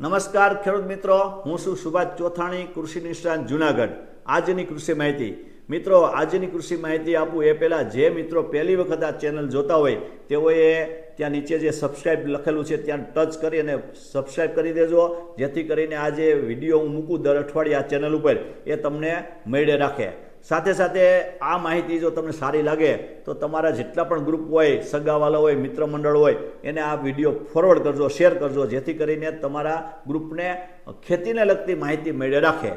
નમસ્કાર ખેડૂત મિત્રો, હું છું સુભાષ ચોથાણી, કૃષિ નિષ્ણાંત જુનાગઢ. આજની કૃષિ માહિતી. મિત્રો, આજની કૃષિ માહિતી આપું એ પહેલાં જે મિત્રો પહેલી વખત આ ચેનલ જોતા હોય, તેઓએ ત્યાં નીચે જે સબસ્ક્રાઇબ લખેલું છે, ત્યાં ટચ કરી અને સબસ્ક્રાઇબ કરી દેજો, જેથી કરીને આ જે વીડિયો હું મૂકું દર અઠવાડિયે આ ચેનલ ઉપર, એ તમને મેળે રાખે. સાથે સાથે આ માહિતી જો તમને સારી લાગે, તો તમારા જેટલા પણ ગ્રુપ હોય, સગાવાલા હોય મિત્ર મંડળ હોય, એને આ વીડિયો ફોરવર્ડ કરજો શેર કરજો, જેથી કરીને તમારા ગ્રુપને ખેતીને લગતી માહિતી મેળવી રાખે.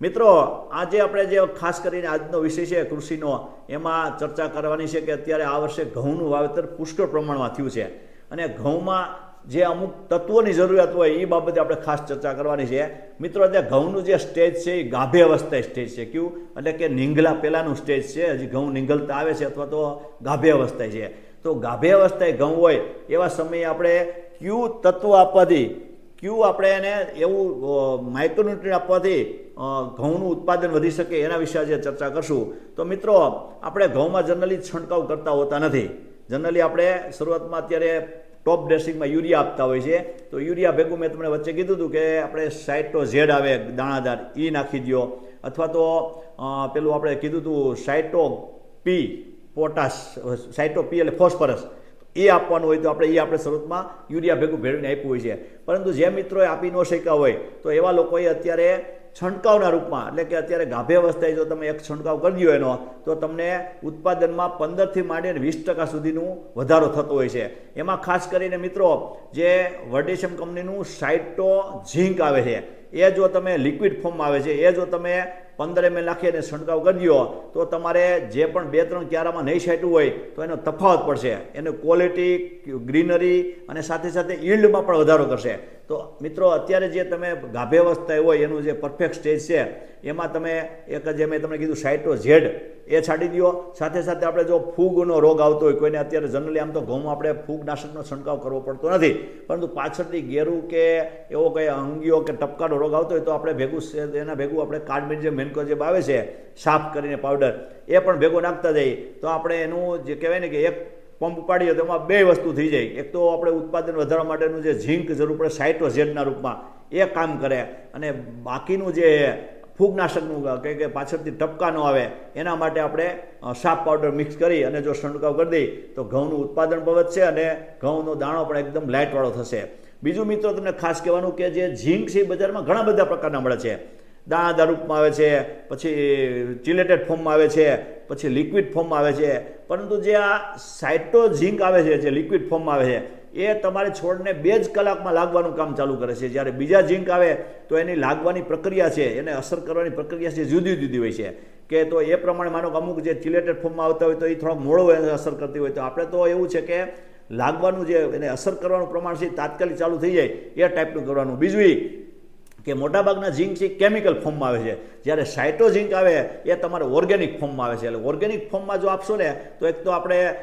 મિત્રો, આજે આપણે જે ખાસ કરીને આજનો વિષય છે કૃષિનો, એમાં ચર્ચા કરવાની છે કે અત્યારે આ વર્ષે ઘઉંનું વાવેતર પુષ્કળ પ્રમાણમાં થયું છે. અને ઘઉંમાં જે અમુક તત્વોની જરૂરિયાત હોય એ બાબતે આપણે ખાસ ચર્ચા કરવાની છે. મિત્રો અત્યારે ઘઉંનું જે સ્ટેજ છે એ ગાભે અવસ્થાએ સ્ટેજ છે. કયું? એટલે કે નીંગલા પહેલાંનું સ્ટેજ છે. હજી ઘઉં નીંગલતા આવે છે અથવા તો ગાભે અવસ્થાએ છે. તો ગાભે અવસ્થાએ ઘઉં હોય એવા સમયે આપણે ક્યુ તત્વ આપવાથી, ક્યુ આપણે એને એવું માઇક્રોન્યુટ્રી આપવાથી ઘઉંનું ઉત્પાદન વધી શકે એના વિશે આજે ચર્ચા કરશું. તો મિત્રો, આપણે ઘઉંમાં જનરલી છંટકાવ કરતા હોતા નથી. જનરલી આપણે શરૂઆતમાં અત્યારે ટોપ ડ્રેસિંગમાં યુરિયા આપતા હોય છે. તો યુરિયા ભેગું મેં તમને વચ્ચે કીધું હતું કે આપણે સાઇટો ઝેડ આવે, દાણાદાર એ નાખી દો અથવા તો પેલું આપણે કીધું હતું સાઇટો પી, પોટાશ, સાઇટો પી એટલે ફોસ્ફરસ. એ આપવાનું હોય તો આપણે, એ આપણે શરૂઆતમાં યુરિયા ભેગું ભેળવીને આપ્યું હોય છે. પરંતુ જે મિત્રોએ આપી ન શક્યા હોય, તો એવા લોકોએ અત્યારે છંટકાવના રૂપમાં, એટલે કે અત્યારે ગાભે અવસ્થાએ જો તમે એક છંટકાવ કરી દો એનો, તો તમને ઉત્પાદનમાં પંદરથી માંડીને વીસ ટકા સુધીનું વધારો થતો હોય છે. એમાં ખાસ કરીને મિત્રો, જે વર્ડિશમ કંપનીનું સાઇટો ઝીંક આવે છે, એ જો તમે લિક્વિડ ફોર્મમાં આવે છે, એ જો તમે પંદર એમએલ નાખી અને છંટકાવ કરી દો તો તમારે જે પણ બે ત્રણ ક્યારામાં નહીં છાંટ્યું હોય, તો એનો તફાવત પડશે. એને ક્વોલિટી ગ્રીનરી અને સાથે સાથે ઇલ્ડમાં પણ વધારો કરશે. તો મિત્રો, અત્યારે જે તમે ગાભે અવસ્થાએ હોય, એનું જે પરફેક્ટ સ્ટેજ છે, એમાં તમે એક જે મેં તમને કીધું સાઇટો ઝેડ એ છાંટી દો સાથે સાથે આપણે જો ફૂગનો રોગ આવતો હોય, કોઈને અત્યારે જનરલી આમ તો ઘઉંમાં આપણે ફૂગનાશકનો છંટકાવ કરવો પડતો નથી. પરંતુ પાછળથી ગેરું કે એવો કંઈ અંગીઓ કે ટપકાનો રોગ આવતો હોય, તો આપણે ભેગું એના ભેગું આપણે કાર્ડમેટ જે મેન્કોજેબ આવે છે, સાફ કરીને પાવડર એ પણ ભેગો નાખતા જઈએ. તો આપણે એનું જે કહેવાય ને કે એક પંપ પાડીએ તો એમાં બે વસ્તુ થઈ જાય. એક તો આપણે ઉત્પાદન વધારવા માટેનું જે ઝીંક જરૂર પડે સાઇટોઝેડના રૂપમાં, એ કામ કરે. અને બાકીનું જે ફૂગનાશકનું કે કે પાછળથી ટપકા ન આવે, એના માટે આપણે સાફ પાવડર મિક્સ કરી અને જો છંટકાવ કરી દઈએ, તો ઘઉંનું ઉત્પાદન પણ વધશે અને ઘઉંનો દાણો પણ એકદમ લાઇટવાળો થશે. બીજું મિત્રો તમને ખાસ કહેવાનું કે જે ઝીંક છે એ બજારમાં ઘણા બધા પ્રકારના મળે છે. દાણાદાર રૂપમાં આવે છે, પછી ચિલેટેડ ફોર્મમાં આવે છે, પછી લિક્વિડ ફોર્મમાં આવે છે. પરંતુ જે આ સાઇટો ઝીંક આવે છે, જે લિક્વિડ ફોર્મમાં આવે છે, એ તમારે છોડને બે જ કલાકમાં લાગવાનું કામ ચાલુ કરે છે. જ્યારે બીજા ઝીંક આવે, તો એની લાગવાની પ્રક્રિયા છે, એને અસર કરવાની પ્રક્રિયા છે, જુદી જુદી હોય છે. કે તો એ પ્રમાણે માનો કે અમુક જે ચિલેટેડ ફોર્મમાં આવતા હોય, તો એ થોડોક મોડો એને અસર કરતી હોય. તો આપણે તો એવું છે કે લાગવાનું જે એને અસર કરવાનું પ્રમાણ છે તાત્કાલિક ચાલુ થઈ જાય, એ ટાઈપનું કરવાનું. બીજું કે મોટાભાગના ઝીંક છે કેમિકલ ફોર્મમાં આવે છે. જ્યારે સાઇટો ઝીંક આવે, એ તમારે ઓર્ગેનિક ફોર્મમાં આવે છે. એટલે ઓર્ગેનિક ફોર્મમાં જો આપશો ને, તો એક તો આપણે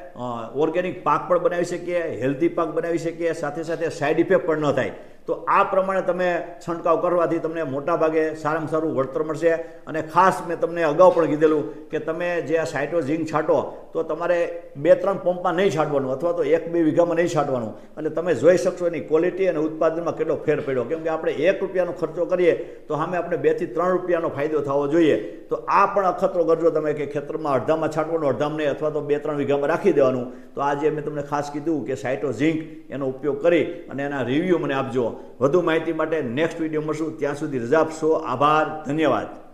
ઓર્ગેનિક પાક પણ બનાવી શકીએ, હેલ્ધી પાક બનાવી શકીએ, સાથે સાથે સાઇડ ઇફેક્ટ પણ ન થાય. તો આ પ્રમાણે તમે છંટકાવ કરવાથી તમને મોટાભાગે સારામાં સારું વળતર મળશે. અને ખાસ મેં તમને અગાઉ પણ કીધેલું કે તમે જે આ સાઇટો ઝીંક છાંટો, તો તમારે બે ત્રણ પંપમાં નહીં છાંટવાનું અથવા તો એક બે વીઘામાં નહીં છાંટવાનું. અને તમે જોઈ શકશો એની ક્વોલિટી અને ઉત્પાદનમાં કેટલો ફેર પડ્યો. કેમ કે આપણે એક રૂપિયાનો ખર્ચો કરીએ, તો સામે આપણે બેથી ત્રણ રૂપિયાનો ફાયદો થવો જોઈએ. તો આ પણ અખતરો કરજો તમે કે ખેતરમાં અડધામાં છાંટવાનું, અડધામાં નહીં અથવા તો બે ત્રણ વીઘામાં રાખી દેવાનું. તો આજે મેં તમને ખાસ કીધું કે સાઇટો ઝીંક એનો ઉપયોગ કરી અને એના રિવ્યૂ મને આપજો. વધુ માહિતી માટે નેક્સ્ટ વીડિયો મળશું. ત્યાં સુધી રજા આપશો. આભાર. ધન્યવાદ.